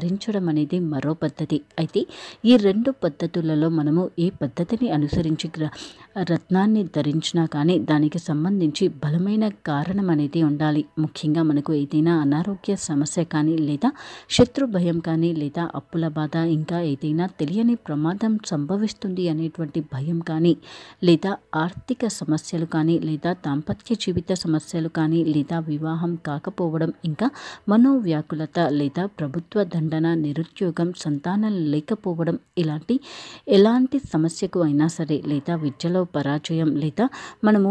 ధరించడం అనేది మరో పద్ధతి. అయితే ఈ రెండు పద్ధతులలో మనము ఏ పద్ధతిని అనుసరించి రత్నాన్ని ధరించినా కానీ దానికి సంబంధించి బలమైన కారణం అనేది ఉండాలి. ముఖ్యంగా మనకు ఏదైనా అనారోగ్య సమస్య కానీ లేదా శత్రు భయం కానీ లేదా అప్పుల బాధ ఇంకా ఏదైనా తెలియని ప్రమాదం సంభవిస్తుంది అనేటువంటి భయం కానీ లేదా ఆర్థిక సమస్యలు కానీ లేదా దాంపత్య జీవిత సమస్యలు కానీ లేదా వివాహం కాకపోవడం ఇంకా మనోవ్యాకులత లేదా ప్రభుత్వ దండ దండన నిరుద్యోగం సంతానం లేకపోవడం ఇలాంటి ఎలాంటి సమస్యకు అయినా సరే లేదా విద్యలో పరాజయం లేదా మనము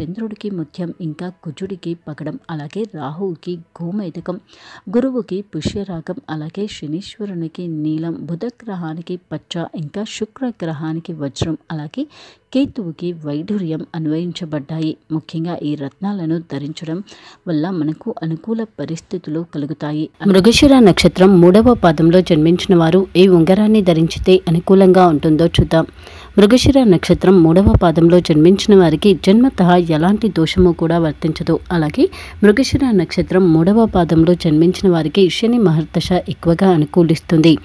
చంద్రుడికి ముత్యం ఇంకా కుజుడికి పగడం అలాగే రాహువుకి గోమేదకం గురువుకి పుష్యరాగం అలాగే శనీశ్వరునికి నీలం బుధ గ్రహానికి పచ్చ ఇంకా శుక్ర గ్రహానికి వజ్రం అలాగే కేతువుకి వైఢూర్యం అన్వయించబడ్డాయి. ముఖ్యంగా ఈ రత్నాలను ధరించడం వల్ల మనకు అనుకూల పరిస్థితులు కలుగుతాయి. మృగశిర నక్షత్రం మూడవ పాదంలో జన్మించిన వారు ఏ ఉంగరాన్ని ధరించితే అనుకూలంగా ఉంటుందో చూద్దాం. మృగశిర నక్షత్రం మూడవ పాదంలో జన్మించిన వారికి జన్మత ఎలాంటి దోషము కూడా వర్తించదు. అలాగే మృగశిర నక్షత్రం మూడవ పాదంలో జన్మించిన వారికి శని మహర్దశ ఎక్కువగా అనుకూలిస్తుంది.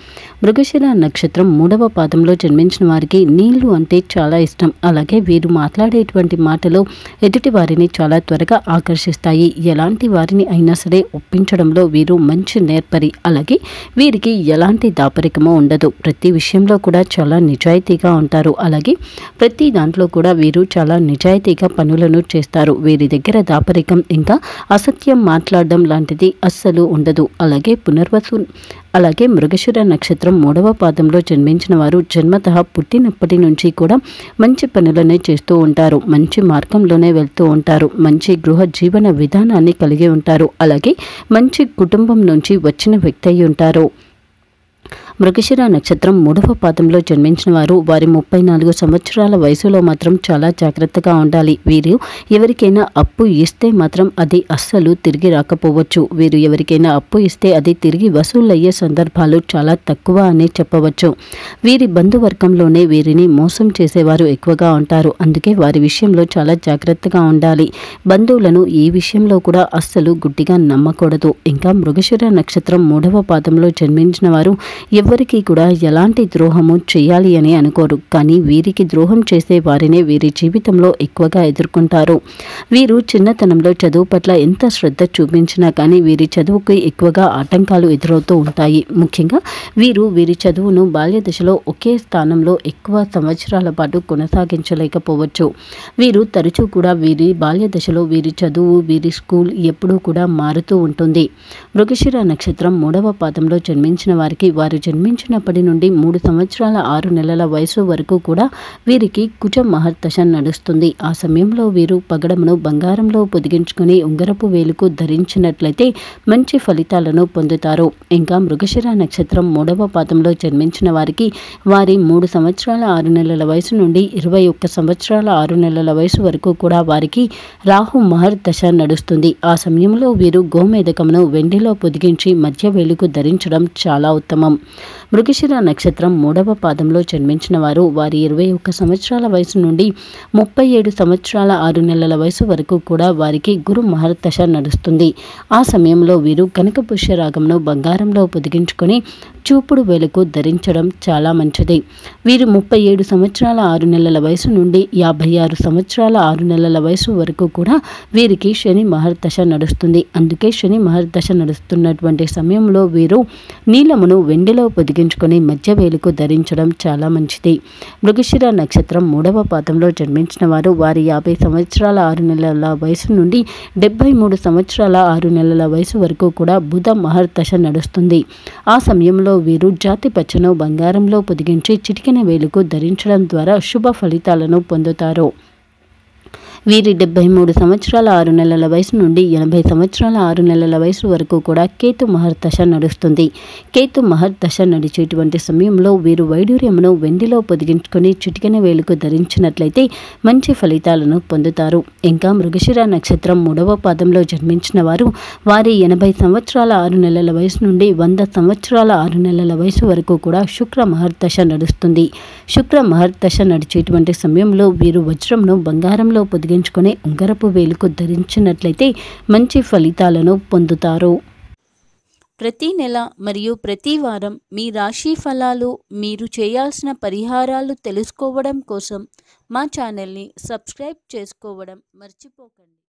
మృగశిర నక్షత్రం మూడవ పాదంలో జన్మించిన వారికి నీళ్ళు అంటే చాలా ఇష్టం. అలాగే వీరు మాట్లాడేటువంటి మాటలు ఎదుటి వారిని చాలా త్వరగా ఆకర్షిస్తాయి. ఎలాంటి వారిని అయినా సరే ఒప్పించడంలో వీరు మంచి నేర్పరి. అలాగే వీరికి ఎలాంటి దాపరికమో ఉండదు. ప్రతి విషయంలో కూడా చాలా నిజాయితీగా ఉంటారు. అలాగే ప్రతి దాంట్లో కూడా వీరు చాలా నిజాయితీగా పనులను చేస్తారు. వీరి దగ్గర దాపరికం ఇంకా అసత్యం మాట్లాడడం లాంటిది అస్సలు ఉండదు. అలాగే పునర్వసు అలాగే మృగశిర నక్షత్రం మూడవ పాదంలో జన్మించిన వారు జన్మత పుట్టినప్పటి నుంచి కూడా మంచి పనులనే చేస్తూ ఉంటారు. మంచి మార్గంలోనే వెళ్తూ ఉంటారు. మంచి గృహ జీవన విధానాన్ని కలిగి ఉంటారు. అలాగే మంచి కుటుంబం నుంచి వచ్చిన వ్యక్తి అయి ఉంటారు. మృగశిర నక్షత్రం మూడవ పాదంలో జన్మించిన వారు వారి ముప్పై నాలుగు సంవత్సరాల వయసులో మాత్రం చాలా జాగ్రత్తగా ఉండాలి. వీరు ఎవరికైనా అప్పు ఇస్తే మాత్రం అది అస్సలు తిరిగి రాకపోవచ్చు. వీరు ఎవరికైనా అప్పు ఇస్తే అది తిరిగి వసూలయ్యే సందర్భాలు చాలా తక్కువ అనే చెప్పవచ్చు. వీరి బంధువర్గంలోనే వీరిని మోసం చేసేవారు ఎక్కువగా ఉంటారు. అందుకే వారి విషయంలో చాలా జాగ్రత్తగా ఉండాలి. బంధువులను ఈ విషయంలో కూడా అస్సలు గుడ్డిగా నమ్మకూడదు. ఇంకా మృగశిర నక్షత్రం మూడవ పాదంలో జన్మించిన వారు ఎవ్వరికీ కూడా ఎలాంటి ద్రోహము చేయాలి అని అనుకోరు. కానీ వీరికి ద్రోహం చేసే వారినే వీరి జీవితంలో ఎక్కువగా ఎదుర్కొంటారు. వీరు చిన్నతనంలో చదువు పట్ల ఎంత శ్రద్ధ చూపించినా కానీ వీరి చదువుకి ఎక్కువగా ఆటంకాలు ఎదురవుతూ ఉంటాయి. ముఖ్యంగా వీరు వీరి చదువును బాల్య దశలో ఒకే స్థానంలో ఎక్కువ సంవత్సరాల పాటు కొనసాగించలేకపోవచ్చు. వీరు తరచూ కూడా వీరి బాల్య దశలో వీరి చదువు వీరి స్కూల్ ఎప్పుడూ కూడా మారుతూ ఉంటుంది. మృగశిర నక్షత్రం మూడవ పాదంలో జన్మించిన వారికి వారు జన్మించినప్పటి నుండి మూడు సంవత్సరాల ఆరు నెలల వయసు వరకు కూడా వీరికి కుజ మహర్దశ నడుస్తుంది. ఆ సమయంలో వీరు పగడమును బంగారంలో పొదిగించుకుని ఉంగరపు వేలుకు ధరించినట్లయితే మంచి ఫలితాలను పొందుతారు. ఇంకా మృగశిర నక్షత్రం మూడవ పాదంలో జన్మించిన వారికి వారి మూడు సంవత్సరాల ఆరు నెలల వయసు నుండి ఇరవై ఒక్క సంవత్సరాల ఆరు నెలల వయసు వరకు కూడా వారికి రాహు మహర్దశ నడుస్తుంది. ఆ సమయంలో వీరు గోమేధకమును వెండిలో పొదిగించి మధ్య వేలుకు ధరించడం చాలా ఉత్తమం. మృగశిర నక్షత్రం మూడవ పాదంలో జన్మించిన వారు వారి ఇరవై ఒక్క సంవత్సరాల వయసు నుండి ముప్పై ఏడు సంవత్సరాల ఆరు నెలల వయసు వరకు కూడా వారికి గురు మహర్దశ నడుస్తుంది. ఆ సమయంలో వీరు కనక పుష్యరాగంను బంగారంలో పొదిగించుకొని చూపుడు వేలకు ధరించడం చాలా మంచిది. వీరు ముప్పై ఏడు సంవత్సరాల ఆరు నెలల వయసు నుండి యాభై ఆరు సంవత్సరాల ఆరు నెలల వయసు వరకు కూడా వీరికి శని మహర్దశ నడుస్తుంది. అందుకే శని మహర్దశ నడుస్తున్నటువంటి సమయంలో వీరు నీలమును వెండిలో పొదిగించుకొని మధ్య వేలుకు ధరించడం చాలా మంచిది. మృగశిర నక్షత్రం మూడవ పాదంలో జన్మించిన వారు వారి యాభై సంవత్సరాల ఆరు నెలల వయసు నుండి డెబ్బై మూడు సంవత్సరాల ఆరు నెలల వయసు వరకు కూడా బుధ మహర్దశ నడుస్తుంది. ఆ సమయంలో వీరు జాతి పచ్చను బంగారంలో పొదిగించి చిటికిన వేలుకు ధరించడం ద్వారా శుభ ఫలితాలను పొందుతారు. వీరి డెబ్బై మూడు సంవత్సరాల ఆరు నెలల వయసు నుండి ఎనభై సంవత్సరాల ఆరు నెలల వయసు వరకు కూడా కేతు మహర్దశ నడుస్తుంది. కేతు మహర్దశ నడిచేటువంటి సమయంలో వీరు వైడూర్యమును వెండిలో పొదిగించుకొని చిటికెన వేలుకు ధరించినట్లయితే మంచి ఫలితాలను పొందుతారు. ఇంకా మృగశిర నక్షత్రం మూడవ పాదంలో జన్మించిన వారు వారి ఎనభై సంవత్సరాల ఆరు నెలల వయసు నుండి వంద సంవత్సరాల ఆరు నెలల వయసు వరకు కూడా శుక్ర మహర్దశ నడుస్తుంది. శుక్ర మహర్దశ నడిచేటువంటి సమయంలో వీరు వజ్రంను బంగారంలో పొదిగి పొదిగించుకొని ఉంగరపు వేలుకు ధరించినట్లయితే మంచి ఫలితాలను పొందుతారు. ప్రతి నెల మరియు ప్రతి వారం మీ రాశి ఫలాలు మీరు చేయాల్సిన పరిహారాలు తెలుసుకోవడం కోసం మా ఛానల్ని సబ్స్క్రైబ్ చేసుకోవడం మర్చిపోకండి.